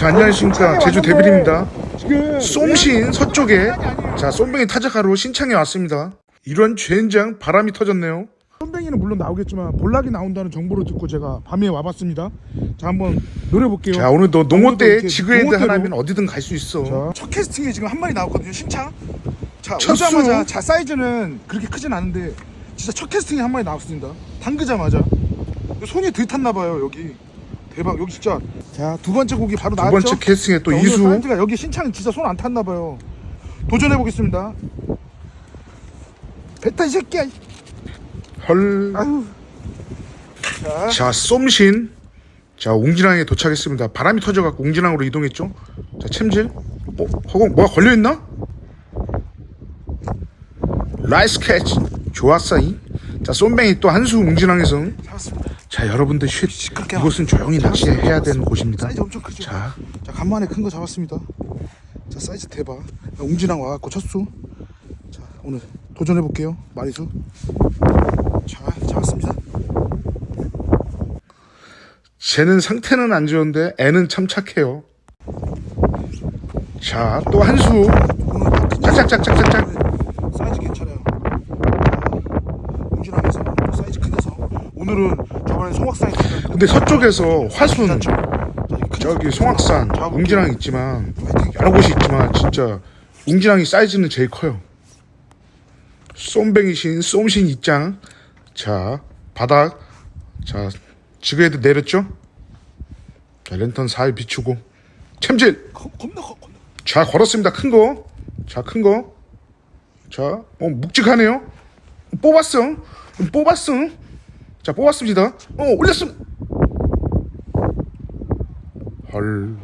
자 안녕하십니까 제주 대빌입니다 지금 쏨신 서쪽에 자 쏨뱅이 타작하러 신창에 왔습니다 이런 젠장 바람이 터졌네요 선뱅이는 물론 나오겠지만 볼락이 나온다는 정보를 듣고 제가 밤에 와봤습니다. 자 한번 노려볼게요. 자 오늘 너 농어 때 이렇게 지그헤드. 하나면 어디든 갈 수 있어 자, 첫 캐스팅에 지금 한 마리 나왔거든요. 신창. 자첫 오자마자 수. 자 사이즈는 그렇게 크진 않은데 진짜 첫 캐스팅에 한 마리 나왔습니다. 담그자마자 손이 들탔나 봐요 여기. 대박 여기 진짜 자 두 번째 고기 바로 두 나왔죠. 번째 캐스팅에 또 자, 오늘 이수 사이즈가 여기 신창 진짜 손 안 탔나 봐요. 도전해 보겠습니다. 뱉다 이 새끼야. 헐 아유. 자. 자, 쏨신. 자, 웅진항에 도착했습니다. 바람이 터져갖고 웅진항으로 이동했죠. 자, 챔질. 어, 허공, 뭐가 걸려있나? 라이스 캐치. 좋았어 이. 자, 쏨뱅이 또 한수 웅진항에서. 잡았습니다. 자, 여러분들 쉿. 시끄럽게 이곳은 조용히 낚시해야 되는 곳입니다. 사이즈 엄청 크죠? 자, 자 간만에 큰 거 잡았습니다 자 사이즈 대박 자, 웅진항 와갖고 첫수 자 오늘 도전해 볼게요 마리수 자 잡았습니다 쟤는 상태는 안 좋은데 애는 참 착해요. 자, 또 한수. 오늘 큰- 짝짝짝짝짝짝. 사이즈 괜찮아요 또 사이즈 크게서 오늘은 저번에 송악산에 근데 서쪽에서 화순. 저기 거. 송악산. 웅진항 있지만. 여러 곳이 있지만 진짜 웅진항이 사이즈는 제일 커요. 쏨뱅이신 쏨신 입장. 자 바닥. 자 지그헤드 내렸죠. 자 랜턴 4일 비추고 챔질. 겁- 겁나 커 겁나 자 걸었습니다. 큰 거. 자 큰 거. 자 어, 묵직하네요. 뽑았어. 뽑았어. 자 뽑았습니다. 어 올렸음. 헐.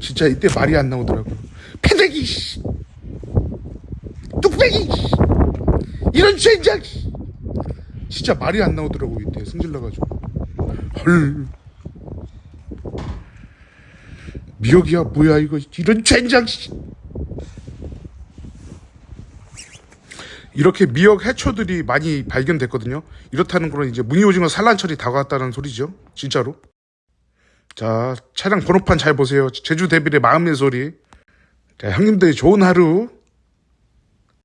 진짜 이때 말이 안 나오더라고요. 패대기 씨. 뚝배기 씨. 이런 젠장 씨. 진짜 말이 안 나오더라고 이때 승질 나가지고. 헐. 미역이야 뭐야 이거 이런 젠장 씨. 이렇게 미역 해초들이 많이 발견됐거든요. 이렇다는 거는 이제 무늬오징어 산란철이 다가왔다는 소리죠. 진짜로. 자, 차량 번호판 잘 보세요. 제주 대빌의 마음의 소리. 자, 형님들 좋은 하루